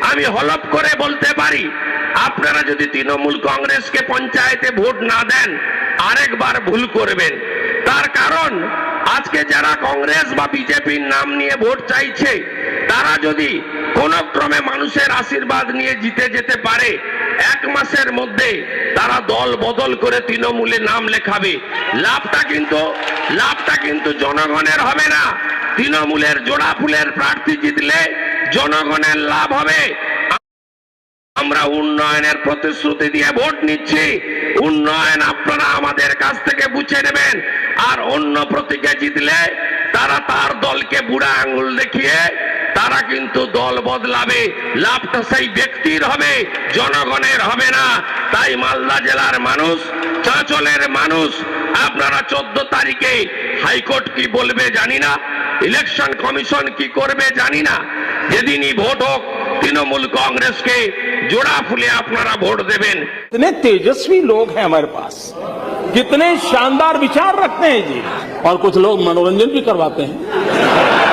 আমি হলপ করে বলতে পারি, আপনারা যদি তৃণমূল কংগ্রেসকে পঞ্চায়েতে ভোট না দেন, আরেকবার ভুল করবেন। তার কারণ, আজকে যারা কংগ্রেস বা বিজেপির নাম নিয়ে ভোট চাইছে, তারা যদি কোন ক্রমে মানুষের আশীর্বাদ নিয়ে জিতে যেতে পারে, এক মাসের মধ্যে তারা দল বদল করে তৃণমূলে নাম লেখাবে। লাভটা কিন্তু লাভটা কিন্তু জনগণের হবে না। তৃণমূলের জোড়া ফুলের প্রার্থী জিতলে জনগণের লাভ হবে। আমরা উন্নয়নের প্রতিশ্রুতি দিয়ে ভোট নিচ্ছি। উন্নয়ন আপনারা আমাদের কাছ থেকে বুঝে নেবেন। আর অন্য প্রতীকে জিতলে তারা তার দলকে বুড়া আঙুল দেখিয়ে তারা কিন্তু দল বদলাবে। লাভটা সেই ব্যক্তির হবে, জনগণের হবে না। তাই মালদা জেলার মানুষ, চাঁচলের মানুষ, আপনারা চোদ্দ তারিখে হাইকোর্ট কি বলবে জানি না। ইলেকশন কমিশন কি করবে জানি না। যেদিনই ভোট হোক তৃণমূল কংগ্রেসকে জোড়া ফুলে আপনারা ভোট দেবেন कितने तेजस्वी लोग हैं हमारे पास कितने शानदार विचार रखते हैं जी और कुछ लोग मनोरंजन भी करवाते हैं